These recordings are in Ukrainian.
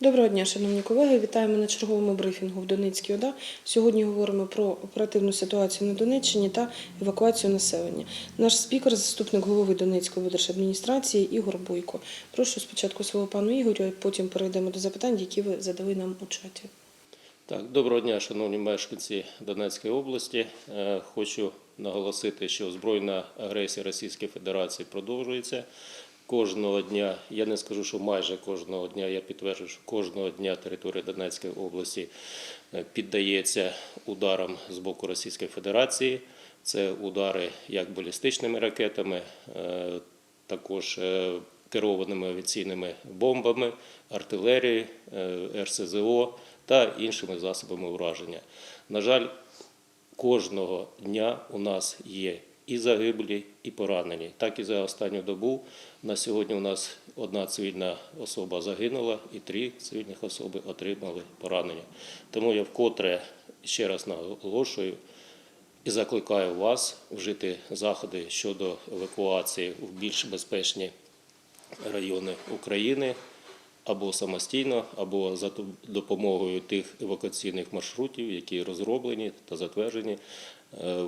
Доброго дня, шановні колеги. Вітаємо на черговому брифінгу в Донецькій ОДА. Сьогодні говоримо про оперативну ситуацію на Донеччині та евакуацію населення. Наш спікер, заступник голови Донецької держадміністрації Ігор Бойко. Прошу спочатку слово пану Ігорю, а потім перейдемо до запитань, які ви задали нам у чаті. Так, доброго дня, шановні мешканці Донецької області. Е, Хочу наголосити, що збройна агресія Російської Федерації продовжується. Кожного дня, я не скажу, що майже кожного дня, я підтверджую, що кожного дня територія Донецької області е, піддається ударам з боку Російської Федерації. Це удари як балістичними ракетами, е, також е, керованими авіаційними бомбами, артилерією, РСЗО та іншими засобами ураження. На жаль, кожного дня у нас є і загиблі, і поранені. Так і за останню добу на сьогодні у нас одна цивільна особа загинула, і три цивільних особи отримали поранення. Тому я вкотре ще раз наголошую і закликаю вас вжити заходи щодо евакуації в більш безпечні райони України або самостійно, або за допомогою тих евакуаційних маршрутів, які розроблені та затверджені, е,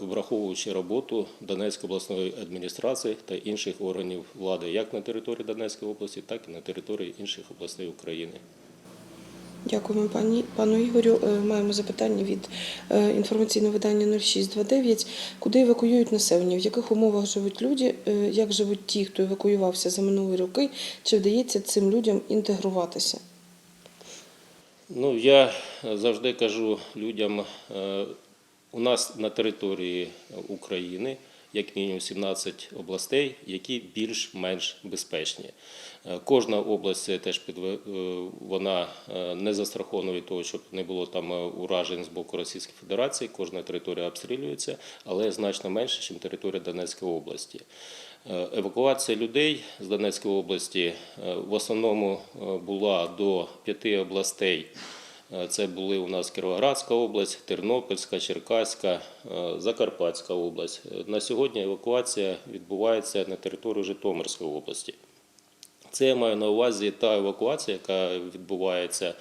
враховуючи роботу Донецької обласної адміністрації та інших органів влади, як на території Донецької області, так і на території інших областей України. Дякуємо пані пану Ігорю. Е, Маємо запитання від е, інформаційного видання 0629. Куди евакуюють населення? В яких умовах живуть люди? Е, Як живуть ті, хто евакуювався за минулі роки? Чи вдається цим людям інтегруватися? Ну, я завжди кажу людям, у нас на території України як мінімум 17 областей, які більш-менш безпечні. Е, Кожна область теж підве- е, вона е, не застрахована від того, щоб не було там уражень з боку Російської Федерації. Кожна територія обстрілюється, але значно менше, ніж територія Донецької області. Евакуація людей з Донецької області в основному була до п'яти областей. Е, Це були у нас Кіровоградська область, Тернопільська, Черкаська, е, Закарпатська область. На сьогодні евакуація відбувається на території Житомирської області. Це я маю на увазі та евакуація, яка відбувається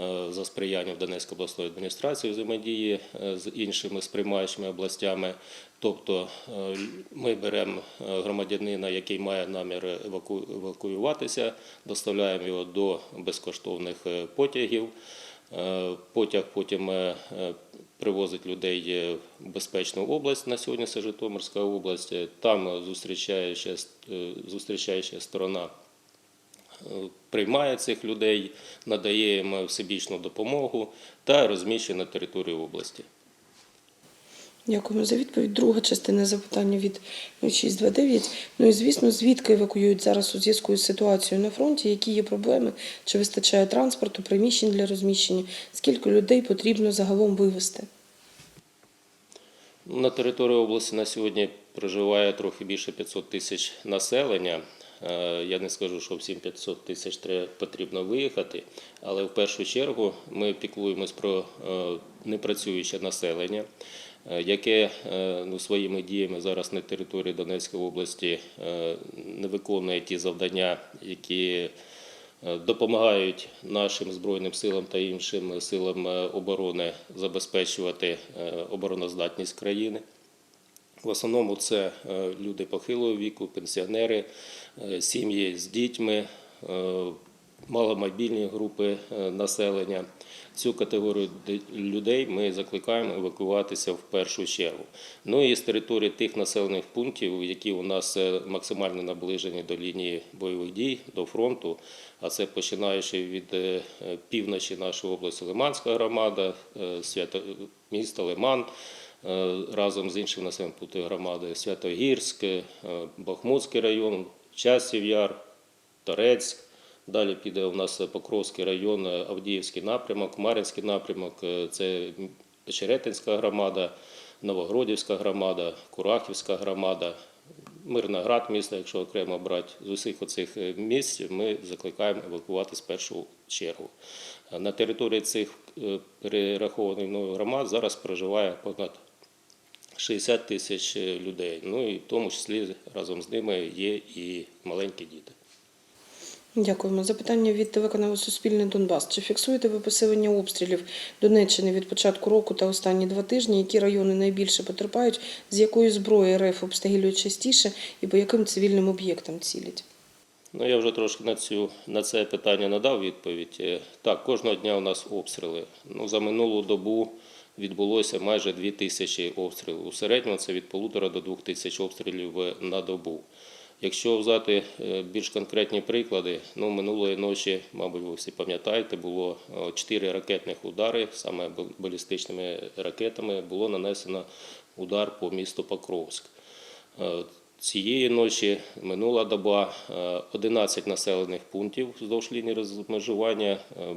е, за сприянням Донецької обласної адміністрації взаємодії з іншими сприймаючими областями. Тобто ми беремо громадянина, який має намір еваку- евакуюватися, доставляємо його до безкоштовних потягів. Е, Потяг потім е, е, привозить людей в безпечну область. На сьогодні це Житомирська область. Там зустрічаюча, зустрічаюча сторона приймає цих людей, надає їм всебічну допомогу та розміщує на території області. Дякуємо за відповідь. Друга частина запитання від 0629. Ну і звісно, звідки евакуюють зараз у зв'язку з ситуацією на фронті? Які є проблеми? Чи вистачає транспорту, приміщень для розміщення? Скільки людей потрібно загалом вивезти? На території області на сьогодні проживає трохи більше 500 тисяч населення. Е, Я не скажу, що всім 500 тисяч потрібно виїхати, але в першу чергу ми піклуємось про е, непрацююче населення, яке е, ну, своїми діями зараз на території Донецької області е, не виконує ті завдання, які е, допомагають нашим збройним силам та іншим силам е, оборони забезпечувати е, обороноздатність країни. В основному це е, люди похилого віку, пенсіонери, е, сім'ї з дітьми, е, маломобільні групи е, населення. Цю категорію людей ми закликаємо евакуюватися в першу чергу. Ну і з території тих населених пунктів, які у нас е, максимально наближені до лінії бойових дій, до фронту, а це починаючи від е, півночі нашої області Лиманська громада, свято місто Лиман. Разом з іншими населеними пунктами громади Святогірськ, Бахмутський район, Часів Яр, Торецьк. Далі піде у нас Покровський район, Авдіївський напрямок, Мар'їнський напрямок, е, це Черетинська громада, Новогродівська громада, Курахівська громада, Мирноград місто, якщо окремо брати. З усіх оцих е, місць ми закликаємо евакувати з першу чергу. Е, На території цих перерахованих мною громад зараз проживає понад 60 тисяч людей. Ну і в тому числі разом з ними є і маленькі діти. Дякуємо. Запитання від телеканалу Суспільне Донбас. Чи фіксуєте ви посилення обстрілів Донеччини від початку року та останні два тижні? Які райони найбільше потерпають? З якої зброї РФ обстрілюють частіше і по яким цивільним об'єктам цілять? Ну, я вже трошки на, цю, на це питання надав відповідь. Е, Так, кожного дня у нас обстріли. Ну, за минулу добу відбулося майже 2 тисячі обстрілів. У середньому це від полутора до двох тисяч обстрілів на добу. Якщо взяти е, більш конкретні приклади, ну минулої ночі, мабуть, ви всі пам'ятаєте, було е, чотири ракетних удари, саме балістичними ракетами, було нанесено удар по місту Покровськ. Е, Цієї ночі минула доба е, 11 населених пунктів вздовж лінії розмежування е,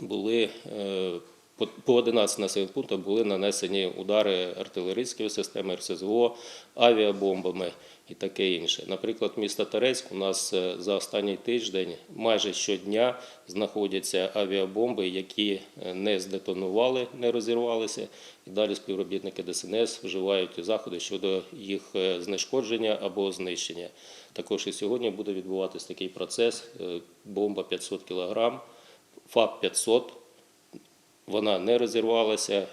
були е, по- по 11 населених пунктах були нанесені удари артилерійської системи РСЗО, авіабомбами і таке інше. Наприклад, місто Торецьк у нас е, за останній тиждень майже щодня знаходяться авіабомби, які е, не здетонували, не розірвалися. І далі співробітники ДСНС вживають заходи щодо їх е, знешкодження або знищення. Також і сьогодні буде відбуватися такий процес. Бомба 500 кг, ФАП 500 вона не розірвалася,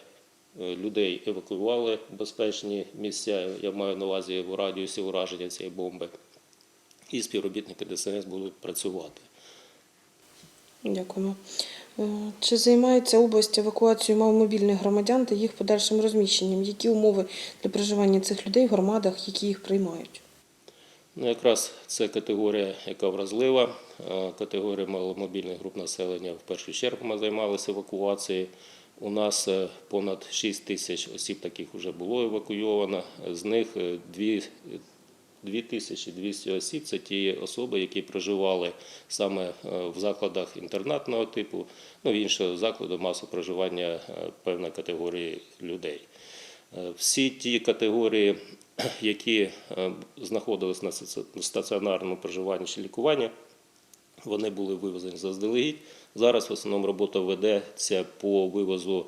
е, людей евакуювали в безпечні місця, я маю на увазі в радіусі ураження цієї бомби. І співробітники ДСНС будуть працювати. Дякуємо. Е, Чи займається область евакуацією маломобільних громадян та їх подальшим розміщенням? Які умови для проживання цих людей в громадах, які їх приймають? Ну, якраз це категорія, яка вразлива. Е, Категорія маломобільних груп населення в першу чергу ми займалися евакуацією. У нас е, понад 6 тисяч осіб таких вже було евакуйовано. З них е, 2200 осіб це ті особи, які проживали саме е, в закладах інтернатного типу, ну і іншого закладу масового проживання е, певної категорії людей. Е, Всі ті категорії, які е, знаходились на стаціонарному проживанні чи лікуванні, вони були вивезені заздалегідь. Зараз в основному робота ведеться по вивозу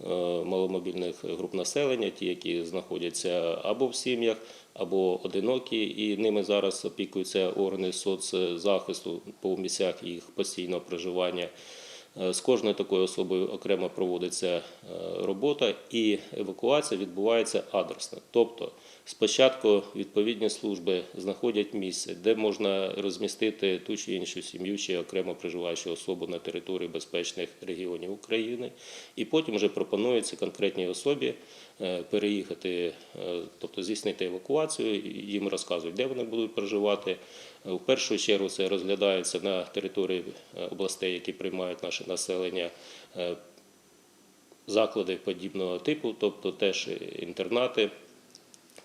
е, маломобільних груп населення, ті, які знаходяться або в сім'ях, або одинокі, і ними зараз опікуються органи соцзахисту по місцях їх постійного проживання. Е, З кожною такою особою окремо проводиться е, робота, і евакуація відбувається адресно. Тобто спочатку відповідні служби знаходять місце, де можна розмістити ту чи іншу сім'ю чи окремо проживаючу особу на території безпечних регіонів України, і потім вже пропонується конкретній особі переїхати, е, тобто здійснити евакуацію, їм розказують, де вони будуть проживати. Е, В першу чергу це розглядається на території е, областей, які приймають наше населення. е, Заклади подібного типу, тобто теж інтернати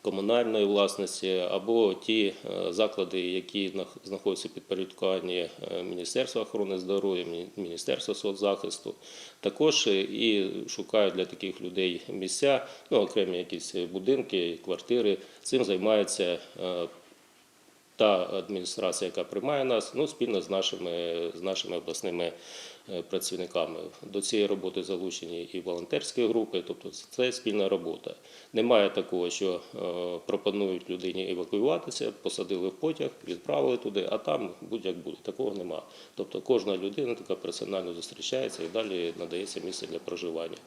комунальної власності або ті е, заклади, які знаходяться під підпорядкуванні е, Міністерства охорони здоров'я, Міністерства соцзахисту. Також е, і шукають для таких людей місця, ну окремі якісь будинки, квартири. Цим займається та адміністрація, яка приймає нас, ну спільно з нашими з нашими обласними працівниками. До цієї роботи залучені і волонтерські групи, тобто це спільна робота. Немає такого, що е, пропонують людині евакуюватися, посадили в потяг, відправили туди, а там будь-як буде. Такого нема. Тобто кожна людина така персонально зустрічається і далі надається місце для проживання.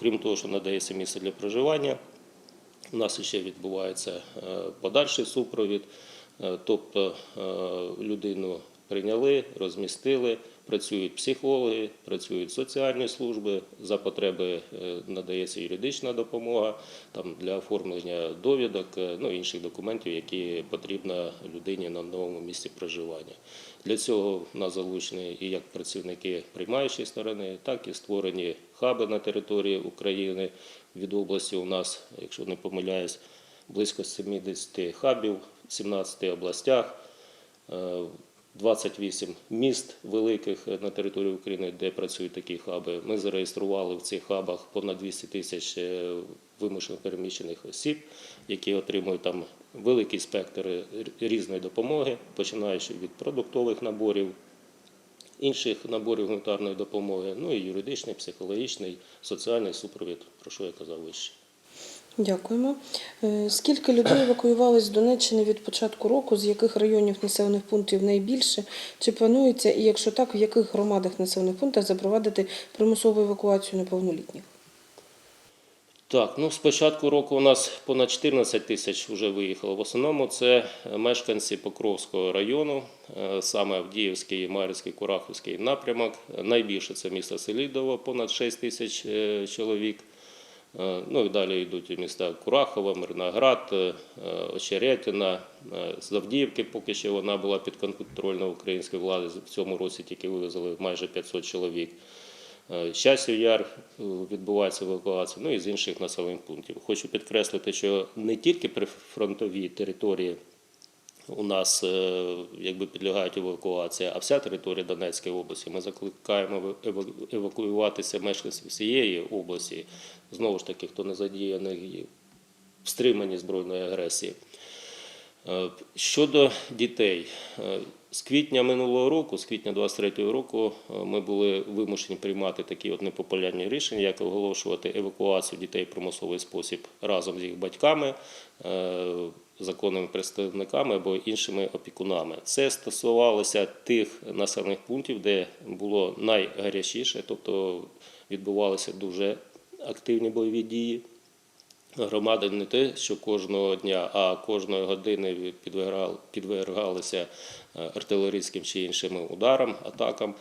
Крім того, що надається місце для проживання. У нас ще відбувається е, подальший супровід, Е, тобто е, людину прийняли, розмістили, працюють психологи, працюють соціальні служби, за потреби е, надається юридична допомога там, для оформлення довідок, е, ну, інших документів, які потрібно людині на новому місці проживання. Для цього в нас залучені і як працівники приймаючої сторони, так і створені хаби на території України. Від області у нас, якщо не помиляюсь, близько 70 хабів в 17 областях, е, 28 міст великих на території України, де працюють такі хаби. Ми зареєстрували в цих хабах понад 200 тисяч е, вимушено переміщених осіб, які отримують там великий спектр різної допомоги, починаючи від продуктових наборів, інших наборів гуманітарної допомоги, ну і юридичний, психологічний, соціальний супровід, про що я казав вище. Дякуємо. Е, Скільки людей евакуювалось з Донеччини від початку року? З яких районів населених пунктів найбільше? Чи планується, і якщо так, в яких громадах населених пунктах запровадити примусову евакуацію неповнолітніх? Так, ну з початку року у нас понад 14 тисяч вже виїхало. В основному це мешканці Покровського району, е, саме Авдіївський, Мар'їнський, Курахівський напрямок. Найбільше це місто Селідово, понад 6 тисяч е, чоловік. Е, Ну і далі йдуть міста Курахова, Мирноград, е, Очеретина. Е, З Авдіївки поки що вона була підконтрольна української влади. В цьому році тільки вивезли майже 500 чоловік. Щасів Яр відбувається евакуація, ну і з інших населених пунктів. Хочу підкреслити, що не тільки прифронтові території у нас е, якби підлягають евакуації, а вся територія Донецької області. Ми закликаємо ева- евакуюватися мешканців всієї області, знову ж таки, хто не задіяний в стриманні збройної агресії. Е, Щодо дітей, е, з квітня минулого року, з квітня 23-го року, ми були вимушені приймати такі от непопулярні рішення, як оголошувати евакуацію дітей в примусовий спосіб разом з їх батьками, законними представниками або іншими опікунами. Це стосувалося тих населених пунктів, де було найгарячіше, тобто відбувалися дуже активні бойові дії. Громади не те, що кожного дня, а кожної години підвергалися е, артилерійським чи іншим ударам, атакам.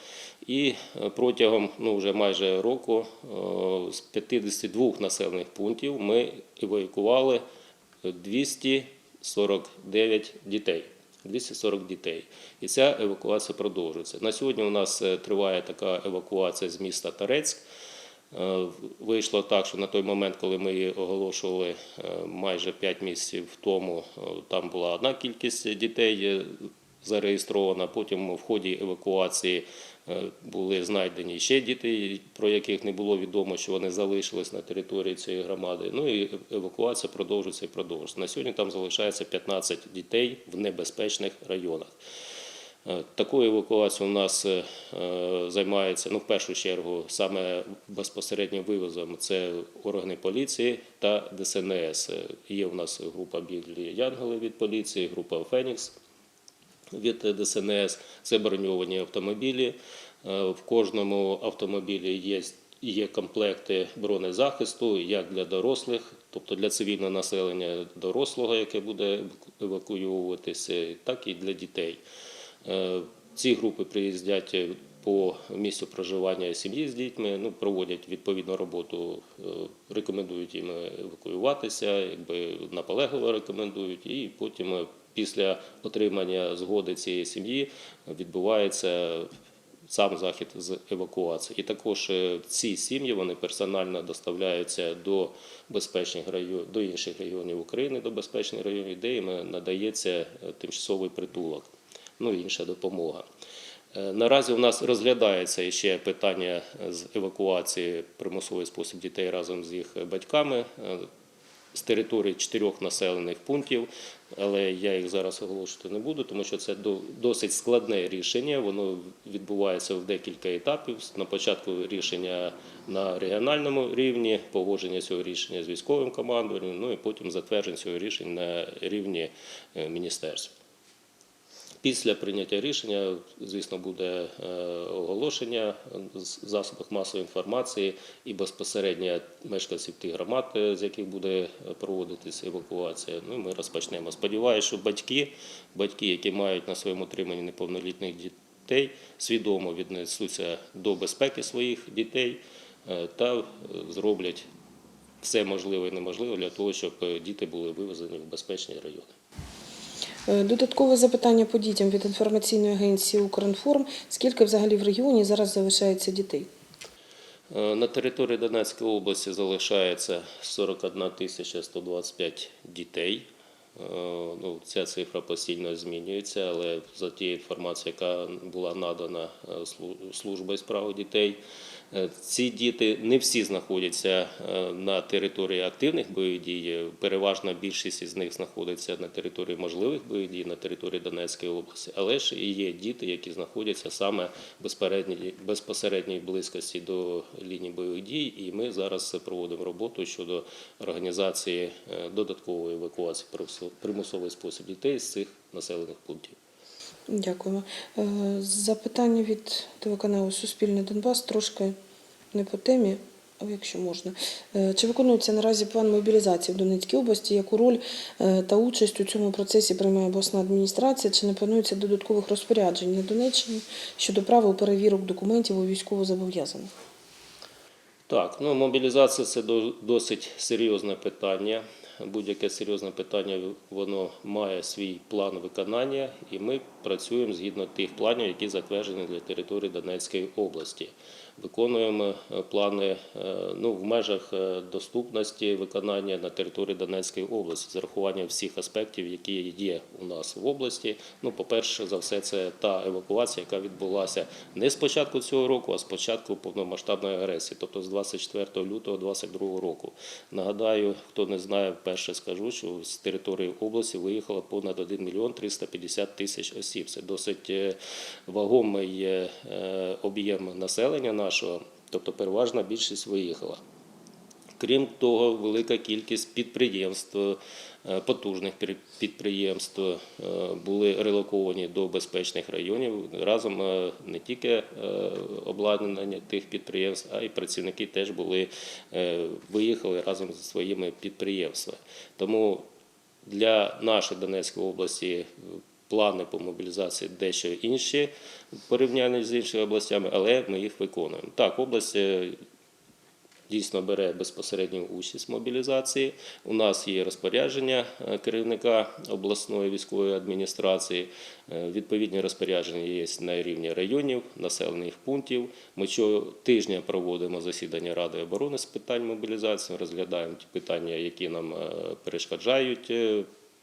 І е, протягом ну, вже майже року е, з 52 населених пунктів ми евакуювали 249 дітей. 240 дітей. І ця евакуація продовжується. На сьогодні у нас е, триває така евакуація з міста Торецьк. Е, Вийшло так, що на той момент, коли ми її оголошували е, майже 5 місяців тому, там була одна кількість дітей зареєстрована. Потім в ході евакуації е, були знайдені ще діти, про яких не було відомо, що вони залишились на території цієї громади. Ну і евакуація продовжується і продовжується. На сьогодні там залишається 15 дітей в небезпечних районах. Е, Такою евакуацією у нас е, займається ну, в першу чергу саме безпосереднім вивозом це органи поліції та ДСНС. Є у нас група білі Янголи від поліції, група Фенікс від ДСНС. Це броньовані автомобілі. Е, В кожному автомобілі є, є комплекти бронезахисту як для дорослих, тобто для цивільного населення дорослого, яке буде евакуюватися, так і для дітей. Е, Ці групи приїздять по місцю проживання сім'ї з дітьми, ну, проводять відповідну роботу, е, рекомендують їм евакуюватися, якби наполегливо рекомендують, і потім після отримання згоди цієї сім'ї відбувається сам захід з евакуації. І також е, ці сім'ї вони персонально доставляються до безпечних районів, до інших районів України, до безпечних районів, де їм надається е, тимчасовий притулок, ну і інша допомога. Е, Наразі у нас розглядається ще питання з евакуації примусовий спосіб дітей разом з їх батьками е, з території чотирьох населених пунктів, але я їх зараз оголошувати не буду, тому що це до- досить складне рішення. Воно відбувається в декілька етапів. На початку рішення на регіональному рівні, погодження цього рішення з військовим командуванням, ну і потім затвердження цього рішення на рівні міністерства. міністерств. Після прийняття рішення, звісно, буде е, оголошення в засобах масової інформації і безпосередньо мешканців тих громад, е, з яких буде е, проводитися евакуація. Ну, ми розпочнемо. Сподіваюся, що батьки, батьки, які мають на своєму утриманні неповнолітніх дітей, свідомо віднесуться до безпеки своїх дітей та зроблять все можливе і неможливе для того, щоб діти були вивезені в безпечні райони. Е, Додаткове запитання по дітям від інформаційної агенції «Укрінформ». Скільки взагалі в регіоні зараз залишається дітей? Е, На території Донецької області залишається 41 тисяча 125 дітей. Е, Ну, ця цифра постійно змінюється, але за тією інформацією, яка була надана слу- службою з дітей, Ці діти не всі знаходяться е, на території активних бойових дій. Переважна більшість із них знаходиться на території можливих бойових дій, на території Донецької області. Але ж і є діти, які знаходяться саме безпосередній близькості до лінії бойових дій. І ми зараз проводимо роботу щодо організації е, додаткової евакуації примусов- примусовий спосіб дітей з цих населених пунктів. Дякуємо. Е, Запитання від телеканалу Суспільне Донбас трошки не по темі, якщо можна. Е, Чи виконується наразі план мобілізації в Донецькій області? Яку роль е, та участь у цьому процесі приймає обласна адміністрація? Чи не планується додаткових розпоряджень на Донеччині щодо правил перевірок документів у військовозобов'язаних? Так, ну мобілізація це досить серйозне питання. Будь-яке серйозне питання воно має свій план виконання, і ми працюємо згідно тих планів, які затверджені для території Донецької області. Виконуємо е, плани е, ну, в межах е, доступності виконання на території Донецької області з урахуванням всіх аспектів, які є у нас в області. Ну, по-перше, за все, це та евакуація, яка відбулася не з початку цього року, а з початку повномасштабної агресії, тобто з 24 лютого 2022 року. Нагадаю, хто не знає, вперше скажу, що з території області виїхало понад 1 мільйон 350 тисяч осіб. Це досить вагомий об'єм населення нашого, тобто переважна більшість виїхала. Крім того, велика кількість підприємств, е, потужних підприємств е, були релоковані до безпечних районів. Разом е, не тільки обладнання тих підприємств, а й працівники теж були виїхали разом зі своїми підприємствами. Тому для нашої Донецької області плани по мобілізації дещо інші в порівнянні з іншими областями, але ми їх виконуємо. Так, область е, дійсно бере безпосередню участь в мобілізації. У нас є розпорядження е, керівника обласної військової адміністрації. Е, Відповідні розпорядження є на рівні районів, населених пунктів. Ми щотижня проводимо засідання Ради оборони з питань мобілізації, розглядаємо ті питання, які нам перешкоджають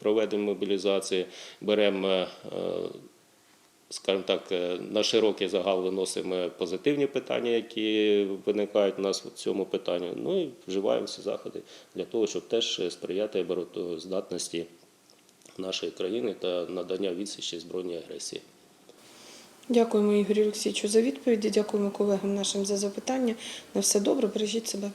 проведенню мобілізації. Беремо е, скажімо так, е, на широкий загал виносимо позитивні питання, які виникають у нас в цьому питанні. Ну і вживаємо всі заходи для того, щоб теж сприяти обороноздатності нашої країни та надання відсічі збройній агресії. Дякуємо Ігорю Олексійовичу за відповіді. Дякуємо колегам нашим за запитання. На все добре, бережіть себе.